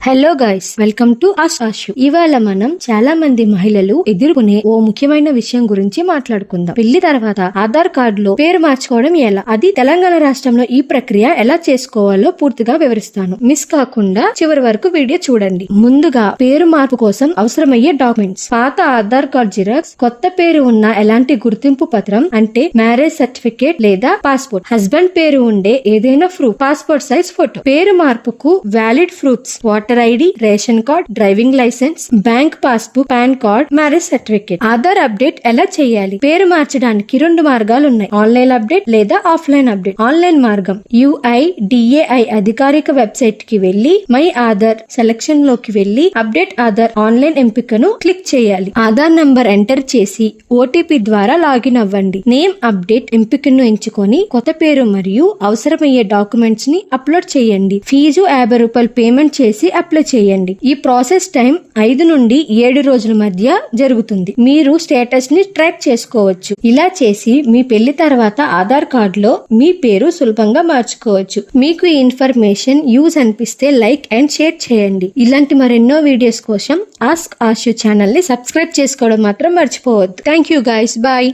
Hello guys welcome to ఆశాషు ఇవాళ మనం చాలా మంది మహిళలు ఎదుర్కొనే ఓ ముఖ్యమైన విషయం గురించి మాట్లాడుకుందాం. పెళ్ళి తర్వాత ఆధార్ కార్డు లో పేరు మార్చుకోవడం ఎలా? అది తెలంగాణ రాష్ట్రంలో ఈ ప్రక్రియ ఎలా చేసుకోవాలో పూర్తిగా వివరిస్తాను. మిస్ కాకుండా చివరి వరకు వీడియో చూడండి. ముందుగా పేరు మార్పు కోసం అవసరమయ్యే డాక్యుమెంట్స్ పాత ఆధార్ కార్డ్ జిరాక్స్ కొత్త పేరు ఉన్న ఎలాంటి గుర్తింపు పత్రం అంటే మ్యారేజ్ సర్టిఫికేట్ లేదా పాస్పోర్ట్ హస్బెండ్ పేరు ఉండే ఏదైనా ప్రూఫ్ పాస్పోర్ట్ సైజ్ ఫోటో పేరు మార్పుకు valid proofs voter ID ration card driving licence bank passbook PAN card marriage certificate Aadhaar update ఎలా చేయాలి? పేరు మార్చడానికి రెండు మార్గాలు ఉన్నాయి. ఆన్లైన్ అప్డేట్ లేదా ఆఫ్లైన్ అప్డేట్ ఆన్లైన్ మార్గం. యుఐడిఏఐ అధికారిక వెబ్సైట్కి వెళ్ళి మై ఆధార్ సెలక్షన్లోకి వెళ్ళి అప్డేట్ ఆధార్ ఆన్లైన్ ఎంపికను క్లిక్ చేయాలి. ఆధార్ నంబర్ ఎంటర్ చేసి ఓటీపీ ద్వారా లాగిన్ అవ్వండి. నేమ్ అప్డేట్ ఎంపికను ఎంచుకొని కొత్త పేరు మరియు అవసరమయ్యే డాక్యుమెంట్స్ని అప్లోడ్ చేయండి. ఫీజు యాభై రూపాయలు పేమెంట్ చేసి అప్లై చేయండి. ఈ ప్రాసెస్ టైం ఐదు నుండి ఏడు రోజుల మధ్య జరుగుతుంది. మీరు స్టేటస్ని ట్రాక్ చేసుకోవచ్చు. ఇలా చేసి మీ పెళ్ళి తర్వాత ఆధార్ కార్డులో మీ పేరు సులభంగా మార్చుకోవచ్చు. మీకు ఈ ఇన్ఫర్మేషన్ యూజ్ అనిపిస్తే లైక్ అండ్ షేర్ చేయండి. ఇలాంటి మరెన్నో వీడియోస్ కోసం ఆస్క్ ఆశు ఛానల్ని సబ్స్క్రైబ్ చేసుకోవడం మాత్రం మర్చిపోవద్దు. Thank you guys bye